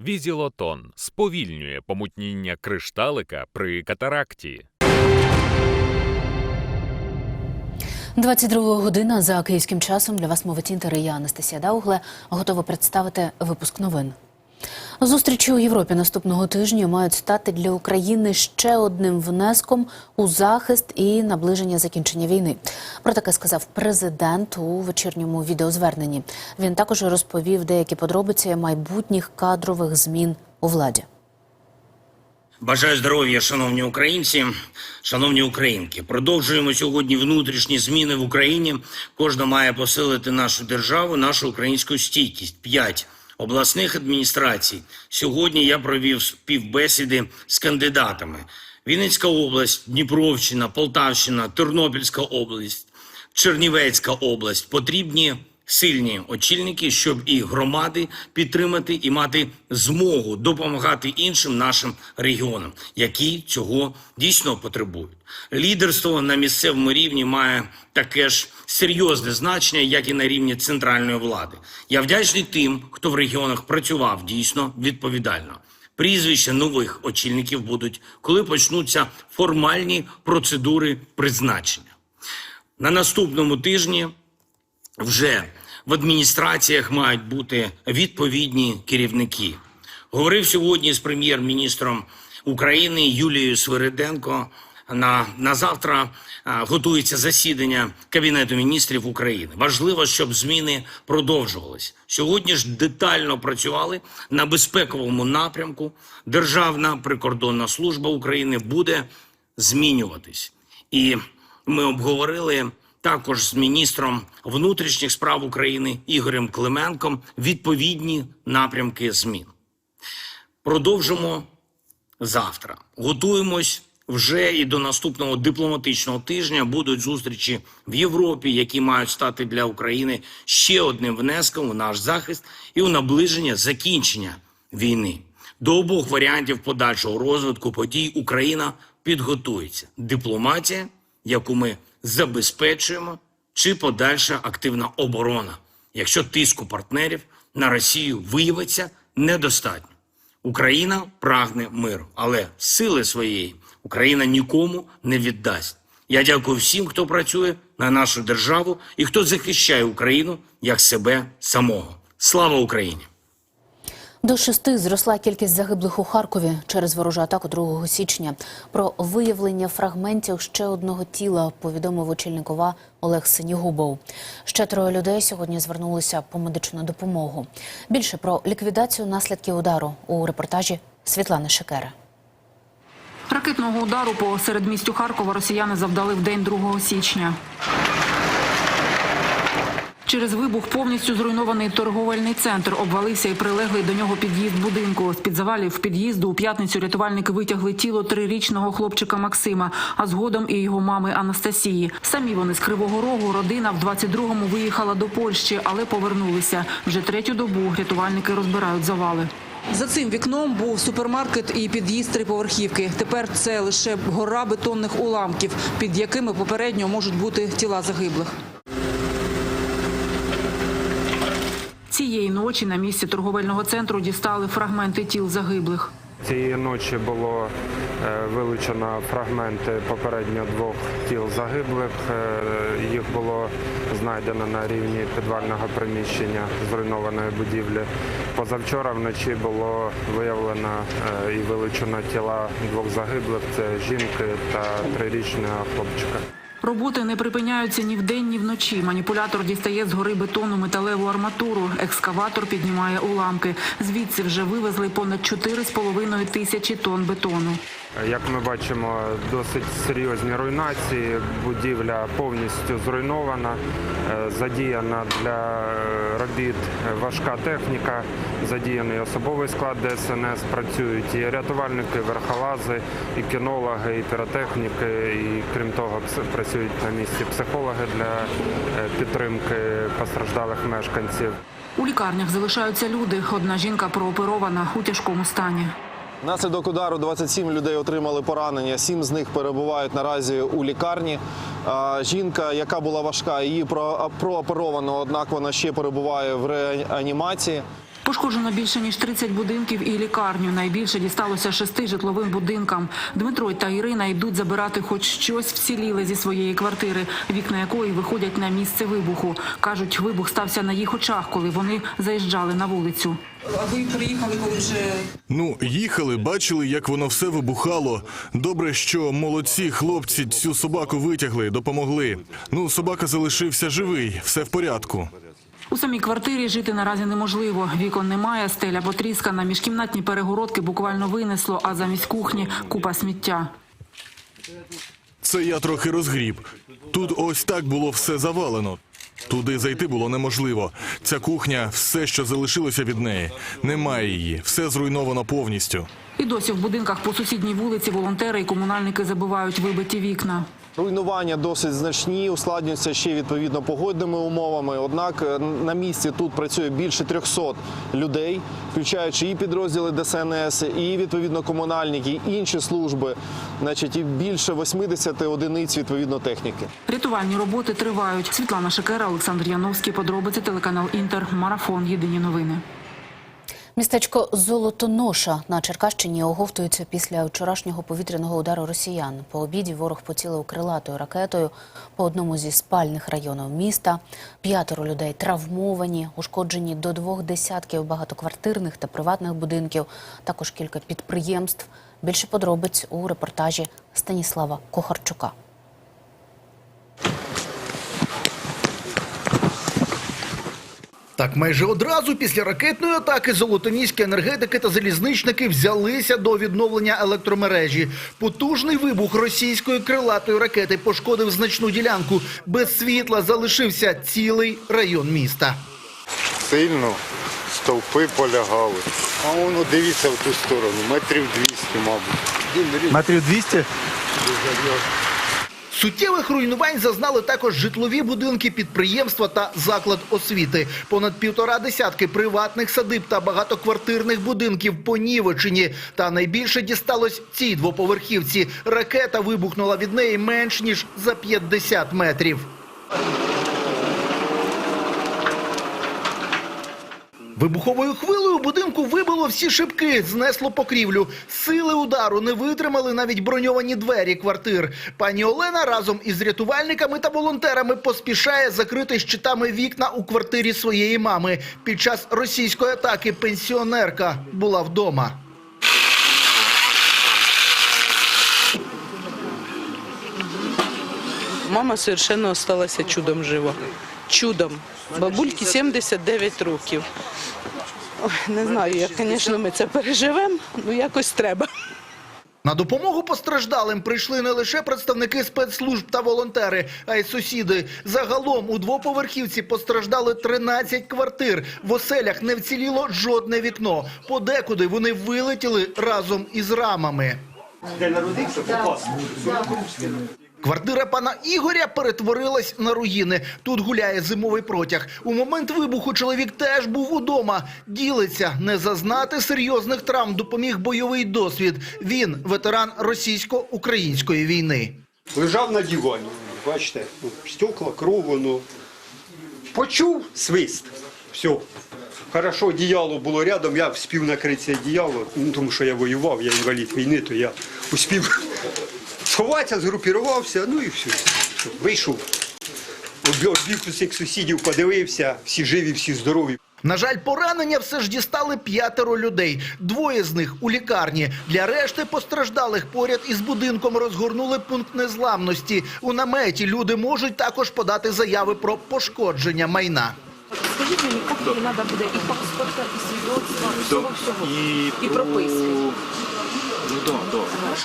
Візілотон сповільнює помутніння кришталика при катаракті. 22 година за київським часом для вас мовить інтер я Анастасія Даугле готова представити випуск новин. Зустрічі у Європі наступного тижня мають стати для України ще одним внеском у захист і наближення закінчення війни. Про таке сказав президент у вечірньому відеозверненні. Він також розповів деякі подробиці майбутніх кадрових змін у владі. Бажаю здоров'я, шановні українці, шановні українки. Продовжуємо сьогодні внутрішні зміни в Україні. Кожна має посилити нашу державу, нашу українську стійкість. П'ять обласних адміністрацій. Сьогодні я провів співбесіди з кандидатами: Вінницька область, Дніпровщина, Полтавщина, Тернопільська область, Чернівецька область. Потрібні сильні очільники, щоб і громади підтримати і мати змогу допомагати іншим нашим регіонам, які цього дійсно потребують. Лідерство на місцевому рівні має таке ж серйозне значення, як і на рівні центральної влади. Я вдячний тим, хто в регіонах працював дійсно відповідально. Прізвища нових очільників будуть, коли почнуться формальні процедури призначення. На наступному тижні вже в адміністраціях мають бути відповідні керівники. Говорив сьогодні з прем'єр-міністром України Юлією Свириденко. На, на завтра а, готується засідання Кабінету міністрів України. Важливо, щоб зміни продовжувались. Сьогодні ж детально працювали на безпековому напрямку. Державна прикордонна служба України буде змінюватись. І ми обговорили також з міністром внутрішніх справ України Ігорем Клименком відповідні напрямки змін. Продовжимо завтра. Готуємось вже і до наступного дипломатичного тижня. Будуть зустрічі в Європі, які мають стати для України ще одним внеском у наш захист і у наближення закінчення війни. До обох варіантів подальшого розвитку подій Україна підготується. Дипломатія, яку ми забезпечуємо, чи подальша активна оборона, якщо тиску партнерів на Росію виявиться недостатньо. Україна прагне миру, але сили своєї Україна нікому не віддасть. Я дякую всім, хто працює на нашу державу і хто захищає Україну як себе самого. Слава Україні! До шести зросла кількість загиблих у Харкові через ворожу атаку 2 січня. Про виявлення фрагментів ще одного тіла повідомив очільник ОВА Олег Синігубов. Ще троє людей сьогодні звернулися по медичну допомогу. Більше про ліквідацію наслідків удару у репортажі Світлани Шекера. Ракетного удару по середмістю Харкова росіяни завдали в день 2 січня. Через вибух повністю зруйнований торговельний центр обвалився і прилеглий до нього під'їзд будинку. З під завалів під'їзду у п'ятницю рятувальники витягли тіло трирічного хлопчика Максима, а згодом і його мами Анастасії. Самі вони з Кривого Рогу родина в 22-му виїхала до Польщі, але повернулися. Вже третю добу рятувальники розбирають завали. За цим вікном був супермаркет і під'їзд триповерхівки. Тепер це лише гора бетонних уламків, під якими попередньо можуть бути тіла загиблих. Цієї ночі на місці торговельного центру дістали фрагменти тіл загиблих. Цієї ночі було е, вилучено фрагменти попередньо двох тіл загиблих. Е, Їх було знайдено на рівні підвального приміщення зруйнованої будівлі. Позавчора вночі було виявлено е, і вилучено тіла двох загиблих. Це жінки та трирічного хлопчика. Роботи не припиняються ні вдень, ні вночі. Маніпулятор дістає з гори бетону металеву арматуру. Екскаватор піднімає уламки. Звідси вже вивезли понад 4,5 тисячі тонн бетону. Як ми бачимо, досить серйозні руйнації. Будівля повністю зруйнована, е, задіяна для е, робіт важка техніка, задіяний особовий склад ДСНС. Працюють і рятувальники, верхолази, і кінологи, і піротехніки. І крім того, працюють на місці психологи для е, підтримки постраждалих мешканців. У лікарнях залишаються люди. Одна жінка прооперована у тяжкому стані. Внаслідок удару 27 людей отримали поранення. Сім з них перебувають наразі у лікарні. Жінка, яка була важка, її про- прооперовано, однак вона ще перебуває в реанімації. Пошкоджено більше ніж 30 будинків і лікарню. Найбільше дісталося шести житловим будинкам. Дмитро та Ірина йдуть забирати хоч щось вціліле зі своєї квартири, вікна якої виходять на місце вибуху. кажуть, вибух стався на їх очах, коли вони заїжджали на вулицю. А ви приїхали, коли вже Ну, їхали, бачили, як воно все вибухало. Добре, що молодці хлопці цю собаку витягли, допомогли. Ну, собака залишився живий, все в порядку. У самій квартирі жити наразі неможливо. Вікон немає, стеля потріскана, міжкімнатні перегородки буквально винесло, а замість кухні купа сміття. Це я трохи розгріб. Тут ось так було все завалено. Туди зайти було неможливо. Ця кухня, все, що залишилося від неї. Немає її, все зруйновано повністю. І досі в будинках по сусідній вулиці волонтери і комунальники забивають вибиті вікна. Руйнування досить значні, ускладнюються ще відповідно погодними умовами. Однак е, на місці тут працює більше 300 людей, включаючи і підрозділи ДСНС, і відповідно комунальники, і інші служби, значить, і більше 80 одиниць відповідно техніки. Рятувальні роботи тривають. Світлана Шекера, Олександр Яновський. Подробиці телеканал Інтер. Марафон. Єдині новини. Містечко Золотоноша на Черкащині оговтується після вчорашнього повітряного удару росіян. По обіді ворог поцілив крилатою ракетою по одному зі спальних районів міста. П'ятеро людей травмовані, ушкоджені до двох десятків багатоквартирних та приватних будинків, також кілька підприємств. Більше подробиць у репортажі Станіслава Кохарчука. Так, майже одразу після ракетної атаки золотоніські енергетики та залізничники взялися до відновлення електромережі. Потужний вибух російської крилатої ракети пошкодив значну ділянку. Без світла залишився цілий район міста. сильно стовпи полягали. А воно дивіться в ту сторону, метрів 200, мабуть. Метрів 200? Суттєвих руйнувань зазнали також житлові будинки, підприємства та заклад освіти. Понад півтора десятки приватних садиб та багатоквартирних будинків понівечені. Та найбільше дісталось цій двоповерхівці. Ракета вибухнула від неї менш ніж за 50 метрів. Вибуховою хвилею будинку вибило всі шибки, знесло покрівлю. Сили удару не витримали навіть броньовані двері квартир. Пані Олена разом із рятувальниками та волонтерами поспішає закрити щитами вікна у квартирі своєї мами. Під час російської атаки пенсіонерка була вдома. мама совершенно осталася чудом жива. Чудом. Бабульки 79 років. Ой, не знаю, як, звісно, ми це переживемо, ну якось треба. На допомогу постраждалим прийшли не лише представники спецслужб та волонтери, а й сусіди. Загалом у двоповерхівці постраждали 13 квартир. В оселях не вціліло жодне вікно. Подекуди вони вилетіли разом із рамами. Квартира пана Ігоря перетворилась на руїни. Тут гуляє зимовий протяг. У момент вибуху чоловік теж був удома. Ділиться, не зазнати серйозних травм допоміг бойовий досвід. Він ветеран російсько-української війни. Лежав на дивані, бачите, ну, стекла, кров, воно. Почув свист. Все. Хорошо, одіяло було рядом, я вспів накрити це одіяло, ну, тому що я воював, я інвалід війни, то я успів сховатися, згрупірувався, ну і все. все. Вийшов. Обі- Обіг усіх сусідів, подивився, всі живі, всі здорові. На жаль, поранення все ж дістали п'ятеро людей. Двоє з них у лікарні. Для решти постраждалих поряд із будинком розгорнули пункт незламності. У наметі люди можуть також подати заяви про пошкодження майна. Скажіть мені, як їй треба буде і паспорта, і свідоцтва, і всього всього, і, прописки.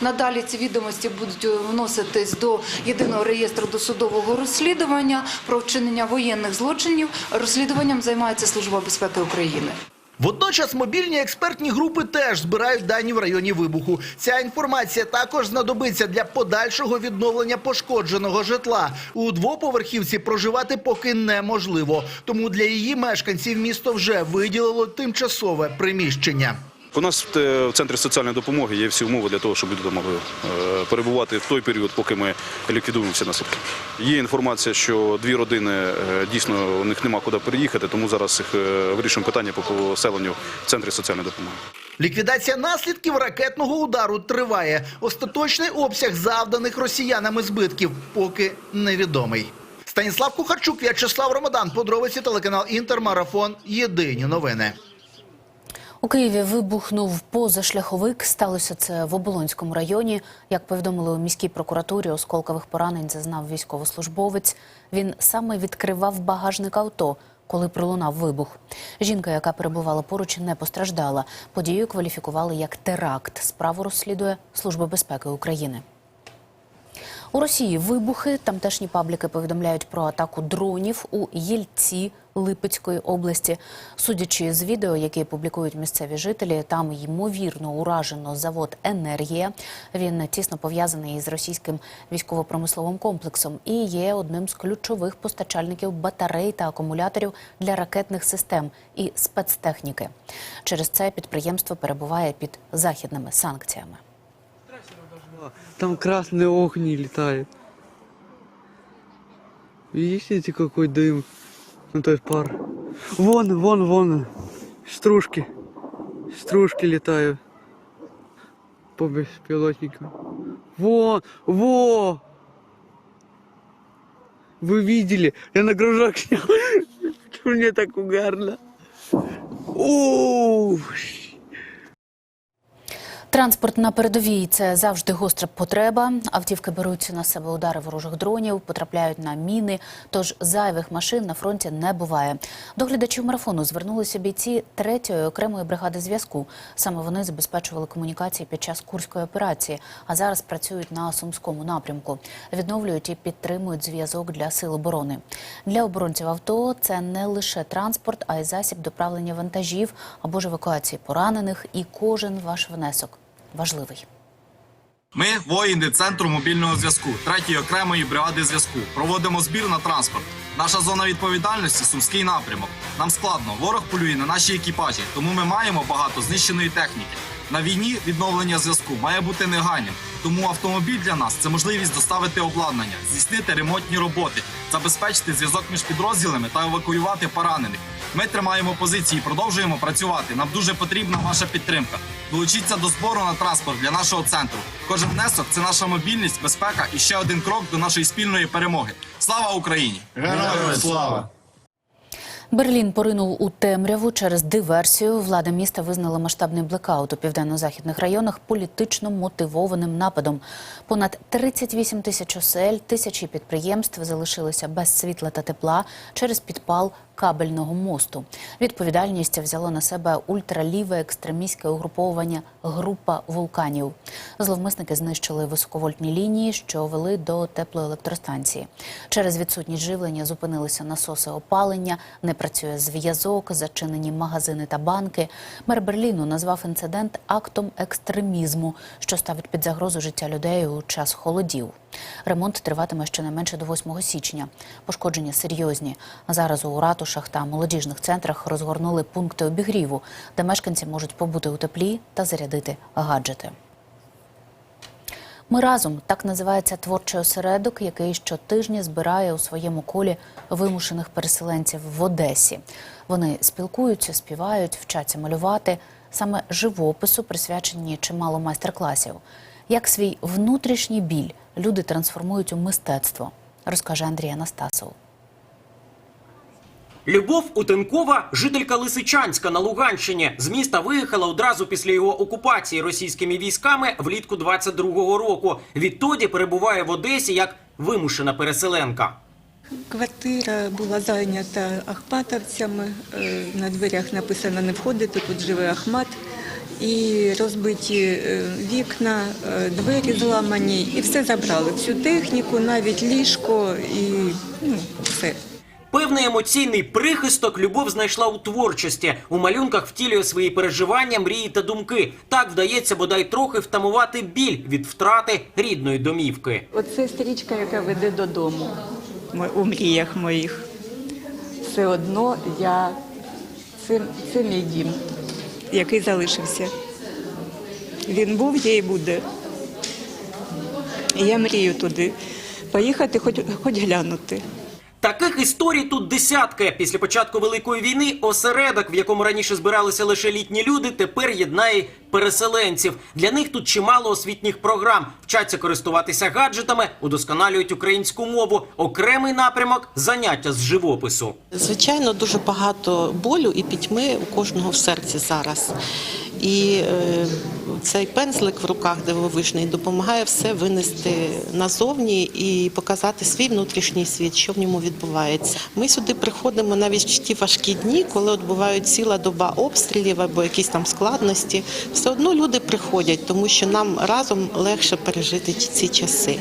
Надалі ці відомості будуть вноситись до єдиного реєстру досудового розслідування про вчинення воєнних злочинів. Розслідуванням займається Служба безпеки України. Водночас мобільні експертні групи теж збирають дані в районі вибуху. Ця інформація також знадобиться для подальшого відновлення пошкодженого житла. У двоповерхівці проживати поки неможливо. Тому для її мешканців місто вже виділило тимчасове приміщення. У нас в центрі соціальної допомоги є всі умови для того, щоб люди могли е, перебувати в той період, поки ми ліквідуємо всі наслідки. Є інформація, що дві родини е, дійсно у них нема куди переїхати, тому зараз їх е, вирішуємо питання по поселенню в центрі соціальної допомоги. Ліквідація наслідків ракетного удару триває. Остаточний обсяг завданих росіянами збитків поки невідомий. Станіслав Кухарчук, В'ячеслав Ромадан. Подробиці телеканал Інтермарафон. Єдині новини. У Києві вибухнув позашляховик. Сталося це в Оболонському районі. Як повідомили у міській прокуратурі, осколкових поранень зазнав військовослужбовець. Він саме відкривав багажник авто, коли пролунав вибух. Жінка, яка перебувала поруч, не постраждала. Подію кваліфікували як теракт. Справу розслідує Служба безпеки України. У Росії вибухи. Тамтешні пабліки повідомляють про атаку дронів у Єльці Липецької області. Судячи з відео, які публікують місцеві жителі, там ймовірно уражено завод Енергія. Він тісно пов'язаний із російським військово-промисловим комплексом і є одним з ключових постачальників батарей та акумуляторів для ракетних систем і спецтехніки. Через це підприємство перебуває під західними санкціями. Там красные огни летают. Видите, какой дым? Ну, то есть пар. Вон, вон, вон. Стружки. Стружки летают. По беспилотникам. Вон, во! Вы видели? Я на гружок снял. Мне так угарно. Ух! Транспорт на передовій це завжди гостра потреба. Автівки беруть на себе удари ворожих дронів, потрапляють на міни. Тож зайвих машин на фронті не буває. До глядачів марафону звернулися бійці третьої окремої бригади зв'язку. Саме вони забезпечували комунікації під час курської операції, а зараз працюють на сумському напрямку. Відновлюють і підтримують зв'язок для сил оборони. Для оборонців авто це не лише транспорт, а й засіб доправлення вантажів або ж евакуації поранених. І кожен ваш внесок важливий. Ми, воїни Центру мобільного зв'язку, третьої окремої бригади зв'язку, проводимо збір на транспорт. Наша зона відповідальності сумський напрямок. Нам складно, ворог полює на наші екіпажі, тому ми маємо багато знищеної техніки. На війні відновлення зв'язку має бути негайним. Тому автомобіль для нас це можливість доставити обладнання, здійснити ремонтні роботи, забезпечити зв'язок між підрозділами та евакуювати поранених. Ми тримаємо позиції, продовжуємо працювати. Нам дуже потрібна ваша підтримка. Долучіться до збору на транспорт для нашого центру. Кожен внесок це наша мобільність, безпека і ще один крок до нашої спільної перемоги. Слава Україні! Героям слава! Берлін поринув у темряву через диверсію. Влада міста визнала масштабний блекаут у південно-західних районах політично мотивованим нападом. Понад 38 тисяч осель, тисячі підприємств залишилися без світла та тепла через підпал кабельного мосту. Відповідальність взяло на себе ультраліве екстремістське угруповування група вулканів. Зловмисники знищили високовольтні лінії, що вели до теплоелектростанції. Через відсутність живлення зупинилися насоси опалення, не працює зв'язок, зачинені магазини та банки. Мер Берліну назвав інцидент актом екстремізму, що ставить під загрозу життя людей у час холодів. Ремонт триватиме щонайменше до 8 січня. Пошкодження серйозні. Зараз у ратушах та молодіжних центрах розгорнули пункти обігріву, де мешканці можуть побути у теплі та зарядити гаджети. Ми разом так називається творчий осередок, який щотижня збирає у своєму колі вимушених переселенців в Одесі. Вони спілкуються, співають, вчаться малювати. Саме живопису присвячені чимало майстер-класів. Як свій внутрішній біль люди трансформують у мистецтво, розкаже Андрій Анастасов. Любов Утенкова, жителька Лисичанська на Луганщині, з міста виїхала одразу після його окупації російськими військами влітку 22-го року. Відтоді перебуває в Одесі як вимушена переселенка. Квартира була зайнята ахматовцями. Е, На дверях написано не входити, тут живе Ахмат. І розбиті е, вікна, е, двері зламані, і все забрали. Всю техніку, навіть ліжко і ну, все. Певний емоційний прихисток любов знайшла у творчості. У малюнках втілює свої переживання, мрії та думки. Так вдається бодай трохи втамувати біль від втрати рідної домівки. Оце стрічка, яка веде додому мо- у мріях моїх. Все одно я це, це мій дім, який залишився. Він був, є і буде. Я мрію туди поїхати, хоч, хоч глянути. Таких історій тут десятки. Після початку великої війни осередок, в якому раніше збиралися лише літні люди, тепер єднає переселенців. Для них тут чимало освітніх програм. Вчаться користуватися гаджетами, удосконалюють українську мову. Окремий напрямок заняття з живопису. Звичайно, дуже багато болю і пітьми у кожного в серці зараз. І е, цей пензлик в руках дивовижний допомагає все винести назовні і показати свій внутрішній світ, що в ньому відбувається. Ми сюди приходимо навіть в ті важкі дні, коли от бувають ціла доба обстрілів або якісь там складності. Все одно люди приходять, тому що нам разом легше пережити ці часи.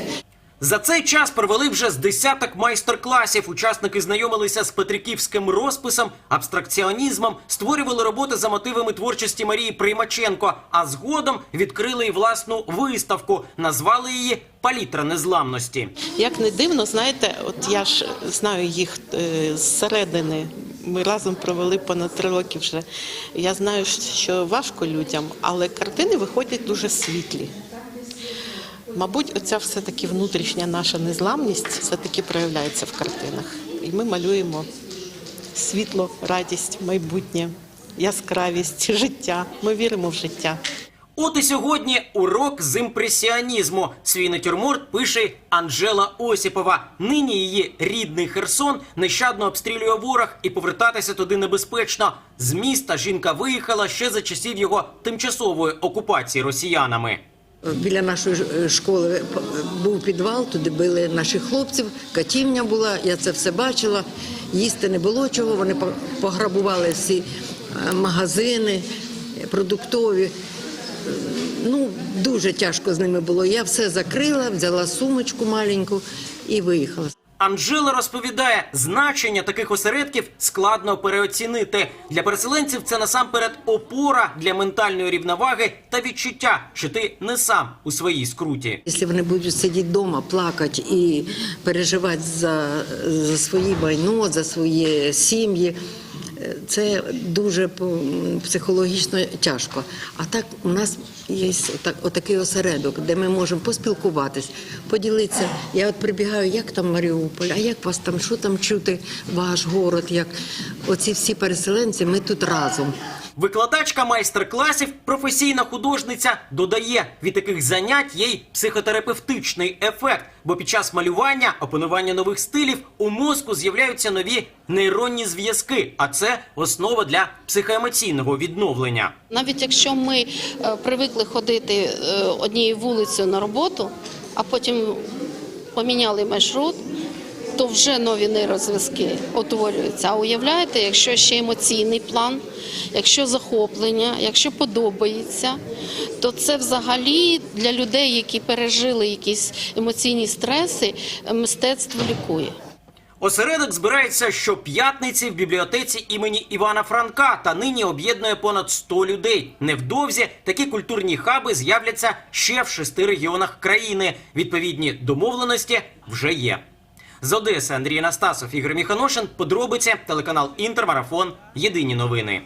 За цей час провели вже з десяток майстер-класів. Учасники знайомилися з петриківським розписом, абстракціонізмом, створювали роботи за мотивами творчості Марії Приймаченко. А згодом відкрили й власну виставку. Назвали її Палітра незламності. Як не дивно, знаєте, от я ж знаю їх е, зсередини. Ми разом провели понад три роки вже. Я знаю, що важко людям, але картини виходять дуже світлі. Мабуть, оця все-таки внутрішня наша незламність все-таки проявляється в картинах. І ми малюємо світло, радість, майбутнє, яскравість, життя. Ми віримо в життя. От і сьогодні урок з імпресіонізму. Свій натюрморт пише Анжела Осіпова. Нині її рідний Херсон нещадно обстрілює ворог і повертатися туди небезпечно. З міста жінка виїхала ще за часів його тимчасової окупації росіянами. Біля нашої е, школи був підвал, туди били наших хлопців, катівня була, я це все бачила. Їсти не було чого, вони пограбували всі е, магазини е, продуктові. Е, Ну, дуже тяжко з ними було. Я все закрила, взяла сумочку маленьку і виїхала. Анжела розповідає, значення таких осередків складно переоцінити. Для переселенців це насамперед опора для ментальної рівноваги та відчуття, що ти не сам у своїй скруті. Якщо вони будуть сидіти вдома, плакати і переживати за, за свої майно, за свої сім'ї, це дуже психологічно тяжко. А так у нас є отак, отакий осередок, де ми можемо поспілкуватись, поділитися. Я от прибігаю, як там Маріуполь, а як вас там, що там чути, ваш город, як оці всі переселенці, ми тут разом. Викладачка майстер-класів, професійна художниця, додає від таких занять є й психотерапевтичний ефект, бо під час малювання, опанування нових стилів у мозку з'являються нові нейронні зв'язки, а це основа для психоемоційного відновлення. Навіть якщо ми е, привикли ходити е, однією вулицею на роботу, а потім поміняли маршрут, то вже нові нейрозв'язки утворюються. А уявляєте, якщо ще емоційний план, якщо захоплення, якщо подобається, то це взагалі для людей, які пережили якісь емоційні стреси, мистецтво лікує. Осередок збирається щоп'ятниці в бібліотеці імені Івана Франка та нині об'єднує понад 100 людей. Невдовзі такі культурні хаби з'являться ще в шести регіонах країни. Відповідні домовленості вже є. З Одеси Андрій Настасов Ігор Міханошин. Подробиці телеканал Інтермарафон. Єдині новини.